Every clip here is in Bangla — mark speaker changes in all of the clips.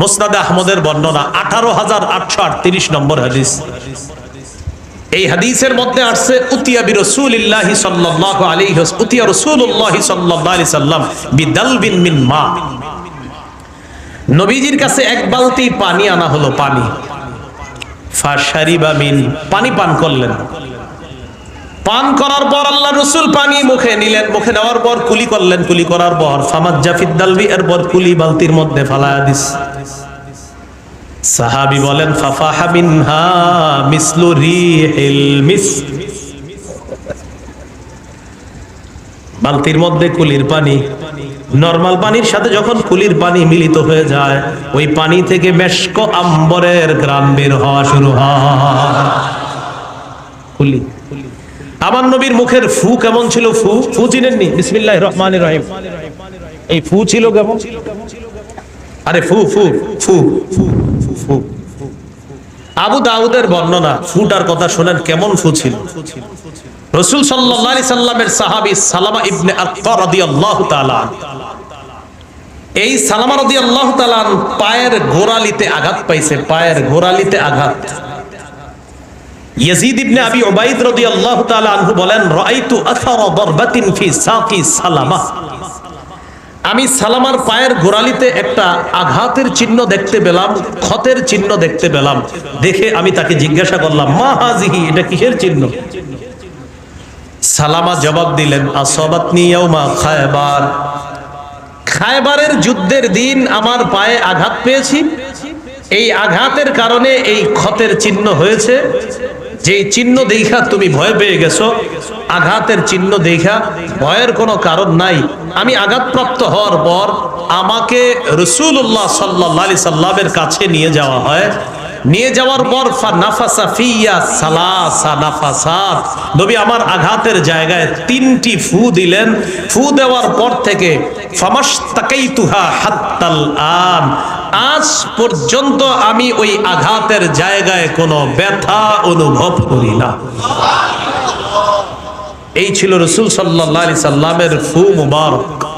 Speaker 1: মুসনাদ আহমদের বর্ণনা আঠারো হাজার আটশো আটত্রিশ নম্বর হাদিস। এই হাদিসের মধ্যে আসছে, উতিয়া বি রাসূলিল্লাহি সাল্লাল্লাহু আলাইহি উতিয়া রাসূলুল্লাহি সাল্লাল্লাহু আলাইহি সাল্লাম বিদালবিন মিন মা। নবীজির কাছে এক বালতি পানি আনা হলো, পানি। ফাশারিবা মিন, পানি পান করলেন। পান করার পর আল্লাহ রসুল পানি মুখে নিলেন, মুখে নেওয়ার পর কুলি করলেন, কুলি করার পর ফামাদ জাফিদ দালবি, এরপর কুলি বালতির মধ্যে ফালায়া দিস। সাহাবি বলেন বালতির মধ্যে কুলির পানি। নরমাল পানির সাথে যখন কুলির পানি মিলিত হয়ে যায়, ওই পানি থেকে মেশক আম্বরের গ্রাম বের হওয়া শুরু হয়। আমার নবীর মুখের ফু কেমন ছিল? ফু ফু চিনেননি? বিসমিল্লাহ রহমান রহিম। এই ফু ছিল কেমন? আরে ফু ফু ফু ফু ফু ফু আবু দাউদের বর্ণনা, ফুটার কথা শোনেন, কেমন ফু ছিল? রসুল আলাইহি সাল্লামের সাহাবী সালামা ইবনে এই সালামা রাদিয়াল্লাহু তাআলা পায়ের গোড়ালিতে আঘাত পাইছে, পায়ের গোড়ালিতে আঘাত। ইয়াজিদ ইবনে আবি উবাইদ রাদিয়াল্লাহু তাআলা আনহু বলেন, রাআইতু আথারা দারবাতিন ফি সাকি সালামা। আমি সালামার পায়ের গোড়ালিতে একটা আঘাতের চিহ্ন দেখতে পেলাম, ক্ষতের চিহ্ন দেখতে পেলাম। দেখে আমি তাকে জিজ্ঞাসা করলাম, মা হাজিহি, এটা কিসের চিহ্ন? সালামা জবাব দিলেন, আসবাতনি ইয়াউমা খায়বার। খায়বারের যুদ্ধের দিন আমার পায়ে আঘাত পেয়েছি। এই আঘাতের কারণে এই ক্ষতের চিহ্ন হয়েছে। যে চিহ্ন দেখা তুমি ভয় পেয়ে গেছো, আঘাতের চিহ্ন দেখা ভয়ের কোনো কারণ নাই। আমি আঘাতপ্রাপ্ত হওয়ার পর আমাকে রসুল্লাহ সাল্লাহ আলি সাল্লামের কাছে নিয়ে যাওয়া হয়। নিয়ে যাওয়ার পর নাফাসা ফিয়া সালাসা নাফাসাত। নবী আমার আঘাতের জায়গায় তিনটি ফু দিলেন। ফু দেওয়ার পর থেকে ফামাস্তাকাইতুহা হাত্তাল আন। আজ পর্যন্ত আমি ওই আঘাতের জায়গায় কোনো ব্যথা অনুভব করি না। এই ছিল রসুল সাল্লাহ সাল্লামের ফু মুবারক।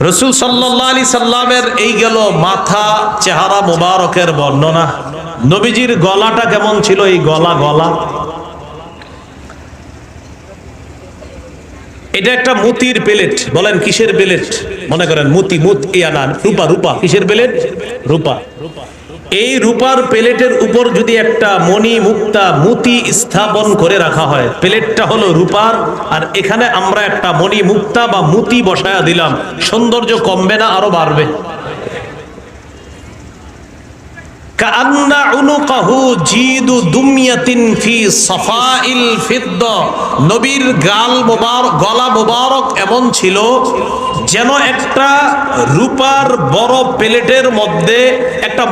Speaker 1: রসুল সাল্লাহ আলি সাল্লামের এই গেল মাথা চেহারা মুবারকের বর্ণনা। নবীজির গলাটা কেমন ছিল? এই গলা গলা। এটা একটা মুতির প্লেট। বলেন, কিসের প্লেট? মনে করেন, মুতি, মুত, ইয়ানা, রূপা রূপা। কিসের প্লেট? রূপা। এই রূপার প্লেটের উপর যদি একটা মণি মুক্তা মুতি স্থাপন করে রাখা হয়, প্লেটটা হলো রূপার, আর এখানে আমরা একটা মণি মুক্তা বা মুতি বসায়া দিলাম। সৌন্দর্য কমবে না, আরও বাড়বে। কান্না উনুকাহু জিদু দুমিয়াতিন ফি সাফাইল ফিদ্দ। গাল মোবারক গলা মোবারক এমন ছিল যেন একটা রূপার বড় প্লেটের মধ্যে একটা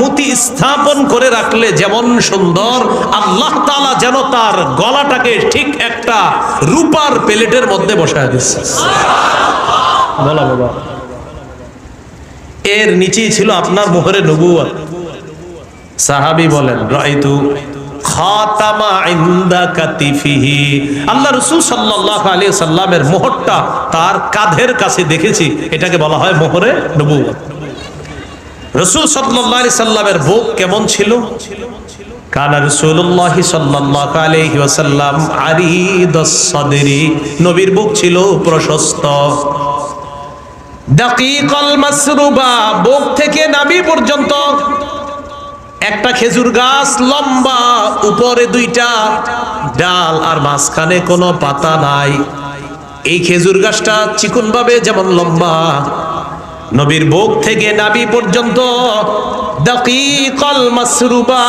Speaker 1: মুতি স্থাপন করে রাখলে যেমন সুন্দর, আল্লাহ তাআলা যেন তার গলাটাকে ঠিক একটা রূপার প্লেটের মধ্যে বসায় দিচ্ছে বলা বাবা এর নিচেই ছিল আপনার মোহরে নবুয়াত সাহাবি বলেন, রাইতু আল্লাহ রাসূল সাল্লাল্লাহু আলাইহি সাল্লামের মোহরটা তার কাঁধের কাছে দেখেছি। এটাকে বলা হয় মোহরে নবুয়াত রাসূল সাল্লাল্লাহু আলাইহি সাল্লামের বুক কেমন ছিল? কানা রাসূলুল্লাহ সাল্লাল্লাহু আলাইহি ওয়াসাল্লাম আরিদাস সাদরি। নবীর বুক ছিল প্রশস্ত। দাকিকল মাসরুবা, বুক থেকে নামি পর্যন্ত। একটা খেজুর গাছ লম্বা, উপরে দুইটা ডাল, আর মাঝখানে কোনো পাতা নাই। এই খেজুর গাছটা চিকুনভাবে যেমন লম্বা, নবীর বোক থেকে নাবি পর্যন্ত দাকিকল মাসরুবা,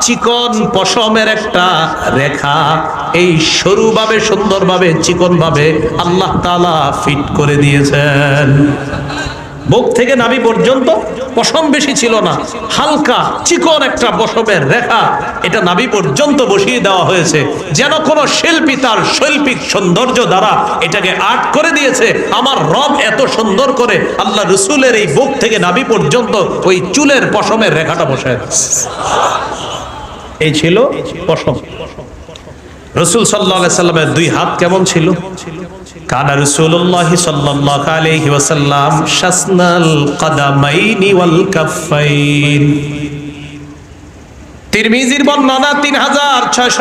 Speaker 1: চিকন পশমের একটা রেখা। এই সরুভাবে, সুন্দরভাবে, চিকনভাবে আল্লাহ তাআলা ফিট করে দিয়েছেন। বুক থেকে নাভি পর্যন্ত পশম বেশি ছিল না, হালকা, চিকন একটা পশমের রেখা। এটা নাভি পর্যন্ত বসিয়ে দেওয়া হয়েছে। যেন কোনো শিল্পী তার শৈল্পিক সৌন্দর্য দ্বারা এটাকে আর্ট করে দিয়েছে। আমার রব এত সুন্দর করে আল্লাহ রসুলের এই বুক থেকে নাভি পর্যন্ত ওই চুলের পশমের রেখাটা দিয়েছে। এই ছিল পশম। রসুল সাল্লাহ সাল্লামের দুই হাত কেমন ছিল? কানা তিরমিজির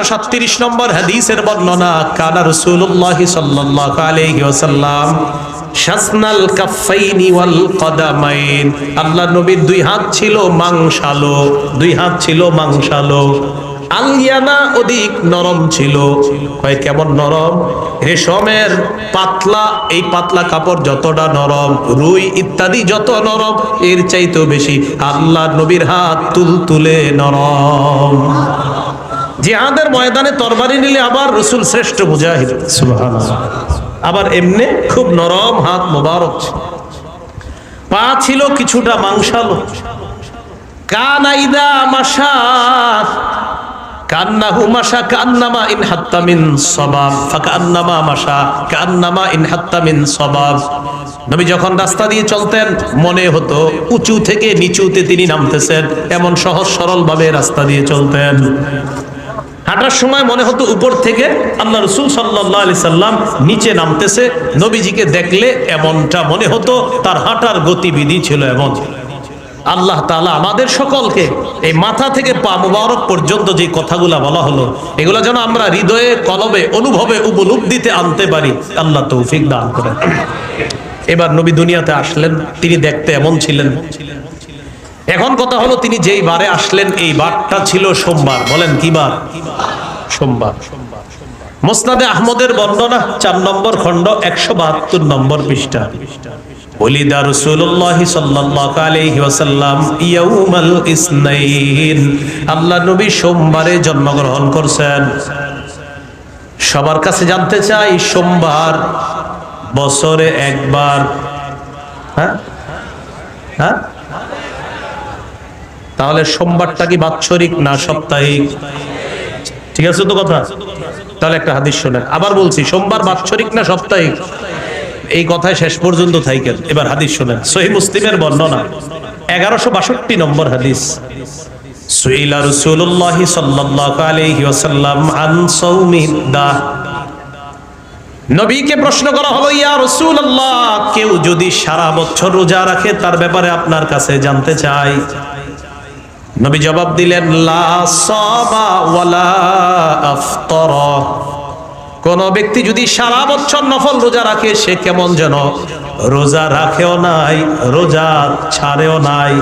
Speaker 1: সাতত্রিশ নম্বর হাদিসের বর্ণনা, কানা রসুল্লাহ সাল্লাল্লাহু আলাইহি ওয়াসাল্লাম, শাসনাল কাফাইনি ওয়াল আল্লাহ নবীর দুই হাত ছিল মাংসালো, দুই হাত ছিল মাংসালো। আলিয়ানা অধিক নরম ছিল। কয় কেমন নরম? রেশমের পাতলা এই পাতলা কাপড় যতটা নরম রুই ইত্যাদি যত নরম এর চাইতেও বেশি। আল্লাহ নবীর হাত তুল তুলে নরম। জিহাদের ময়দানে তরবারি নিলে আবার রসুল শ্রেষ্ঠ মুজাহিদ। আবার এমনি খুব নরম হাত মোবারক পা ছিল কিছুটা মাংসালো। কানাইদা মাসা কান্নামা মাসা কান্নামা নবী যখন রাস্তা দিয়ে চলতেন, মনে হতো উঁচু থেকে নিচুতে তিনি নামতেছেন, এমন সহজ সরল ভাবে রাস্তা দিয়ে চলতেন। হাঁটার সময় মনে হতো উপর থেকে আল্লাহ রসুল সাল্লাহ সাল্লাম নিচে নামতেছে, নবীজিকে দেখলে এমনটা মনে হতো, তার হাঁটার গতিবিধি ছিল এমন। আল্লাহ তালা আমাদের সকলকে এই মাথা থেকে পা মুবারক পর্যন্ত যে কথাগুলা বলা হলো, এগুলো যেন আমরা হৃদয়ে, কলবে, অনুভবে উপলব্ধিতে আনতে পারি, আল্লাহ তৌফিক দান করেন। এবার নবী দুনিয়াতে আসলেন, তিনি দেখতে এমন ছিলেন। এখন কথা হলো তিনি যেই বারে আসলেন, এই বারটা ছিল সোমবার। বলেন, কি বার? সোমবার। মোসনাদে আহমদের বর্ণনা, চার নম্বর খণ্ড, একশো বাহাত্তর নম্বর পৃষ্ঠা। ওলিদা রাসূলুল্লাহ সাল্লাল্লাহু আলাইহি ওয়াসাল্লাম ইয়াউমাল ইসনাইন। আল্লাহ নবী সোমবারে জন্মগ্রহণ করছেন। সবার কাছে জানতে চাই, সোমবার বছরে একবার। হ্যাঁ? হ্যাঁ? তাহলে সোমবারটা কি বাৎসরিক না সাপ্তাহিক? ঠিক আছে তো কথা? তাহলে একটা হাদিস শোনেন। আবার বলছি, সোমবার বাৎসরিক না সাপ্তাহিক? এই কথায় শেষ পর্যন্ত থাইকেন। এবার হাদিস শোনেন। সহি মুসলিমের বর্ণনা। এগারোশো বাষট্টি নম্বর হাদিস। নবীকে প্রশ্ন করা কেউ যদি সারা বছর রোজা রাখে, তার ব্যাপারে আপনার কাছে জানতে চাই। নবী জবাব দিলেন, লা কোন ব্যক্তি যদি সারা বছর নফল রোজা রাখে, সে কেমন যেন রোজা রাখেও নাই, রোজা ছাড়েও নাই।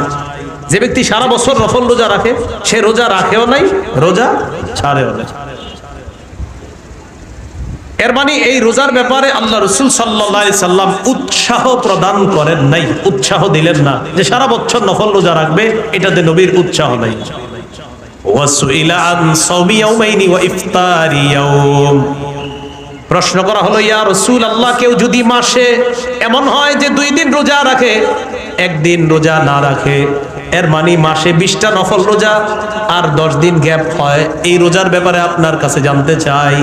Speaker 1: যে ব্যক্তি সারা বছর নফল রোজা রাখে, সে রোজা রাখেও নাই, রোজা ছাড়েও নাই। এর মানে এই রোজার ব্যাপারে আল্লাহ রসুল সাল্লাহ সাল্লাম উৎসাহ প্রদান করেন নাই, উৎসাহ দিলেন না যে সারা বছর নফল রোজা রাখবে, এটাতে নবীর উৎসাহ নাই। ওয়াসুইলা আন সাওমি ইয়াউমাইনি প্রশ্ন করা হলো, ইয়া রসুল আল্লাহ কেউ যদি মাসে এমন হয় যে দুই দিন রোজা রাখে, একদিন রোজা না রাখে, এর মানে মাসে বিশটা নফল রোজা আর দশ দিন গ্যাপ হয়। এই রোজার ব্যাপারে আপনার কাছে জানতে চাই,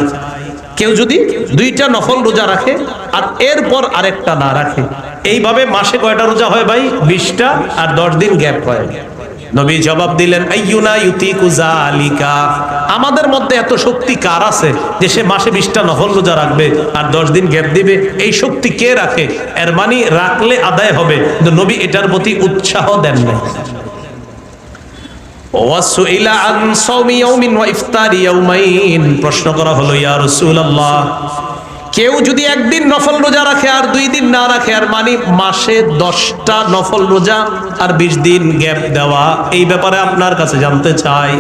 Speaker 1: কেউ যদি দুইটা নফল রোজা রাখে আর এরপর আরেকটা না রাখে, এইভাবে মাসে কয়টা রোজা হয় ভাই? বিশটা আর দশ দিন গ্যাপ হয়। নবী জবাব দিলেন, আইয়ুনা ইউতিকু জালিকা আমাদের মধ্যে এত শক্তি কার আছে যে সে মাসে বিশটা নফল রোজা রাখবে আর দশ দিন গ্যাপ দিবে? এই শক্তি কে রাখে? এর মানে রাখলে আদায় হবে, কিন্তু নবী এটার প্রতি উৎসাহ দেন ইয়াউমাইন। প্রশ্ন করা হলো, ইয়া রাসূলুল্লাহ কেউ যদি একদিন নফল রোজা রাখে আর দুই দিন না রাখে, আর মানে মাসে দশটা নফল রোজা আর বিশ দিন গ্যাপ দেওয়া, এই ব্যাপারে আপনার কাছে জানতে চাই।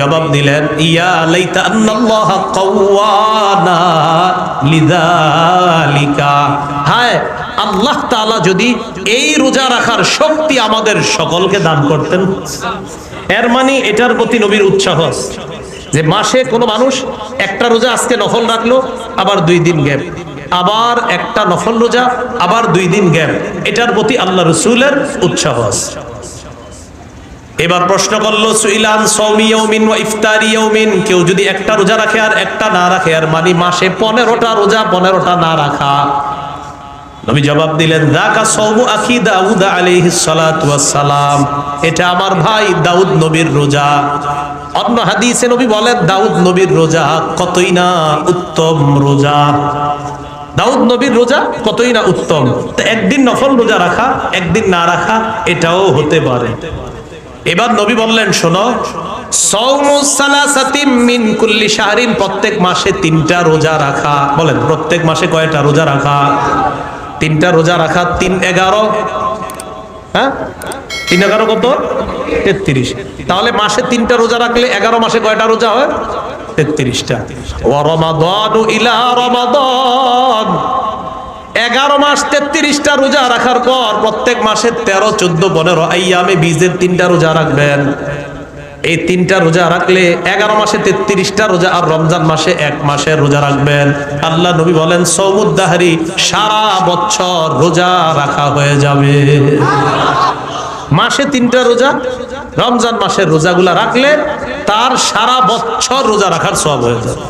Speaker 1: জবাব দিলেন, ইয়া লাইতা আন্নাল্লাহ কাওয়ানা লিযালিকা হায়, আল্লাহ তাআলা যদি এই রোজা রাখার শক্তি আমাদের সকলকে দান করতেন। এর মানে এটার প্রতি নবীর উৎসাহ। যে মাসে কোনো মানুষ একটা রোজা আজকে নফল রাখল, আবার দুই দিন গ্যাপ। আবার একটা নফল রোজা, আবার দুই দিন গ্যাপ। এটার প্রতি আল্লাহ রসুলের উৎসাহ আছে। এবার প্রশ্ন করল, সুইলান সৌমি ইয়ৌমিন ওয়া ইফতারি ইয়ৌমিন কেউ যদি একটা রোজা রাখে আর একটা না রাখে আর মানে মাসে পনেরোটা রোজা, পনেরোটা না রাখা। নবী জবাব দিলেন দাকা সৌমু আখি দাউদ আলাইহিস সালাম। এটা আমার ভাই দাউদ নবীর রোজা। অন্য হাদিসে নবী বলেন, দাউদ নবীর রোজা কতই না উত্তম রোজা? দাউদ নবীর রোজা কতই না উত্তম? একদিন নফল রোজা রাখা, একদিন না রাখা, এটাও হতে পারে। এবার নবী বললেন, শোনো প্রত্যেক মাসে তিনটা রোজা রাখা। বলেন, প্রত্যেক মাসে কয়টা রোজা রাখা? তিনটা রোজা রাখা, তিন এগারো। হ্যাঁ? তিন এগারো কত? তেত্রিশ। তাহলে মাসে তিনটা রোজা রাখলে এগারো মাসে কয়টা রোজা হয়? তেত্রিশটা। ইলা এগারো মাস রোজা রাখার পর প্রত্যেক মাসে তেরো, চোদ্দ বীজের তিনটা রোজা রাখবেন। এই তিনটা রোজা রাখলে এগারো মাসে রোজা আর রমজান মাসে এক মাসের রোজা রাখবেন। আল্লাহ নবী বলেন, সৌমুদ্দাহারি সারা বছর রোজা রাখা হয়ে যাবে। মাসে তিনটা রোজা, রমজান মাসের রোজাগুলা রাখলে তার সারা বছর রোজা রাখার সব হয়ে যাবে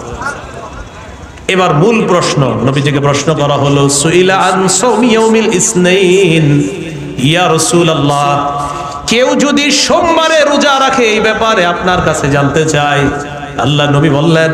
Speaker 1: এবার মূল প্রশ্ন, নবীজিকে প্রশ্ন করা হলো কেউ যদি সোমবারে রোজা রাখে, এই ব্যাপারে আপনার কাছে জানতে চায় আল্লাহ নবী বললেন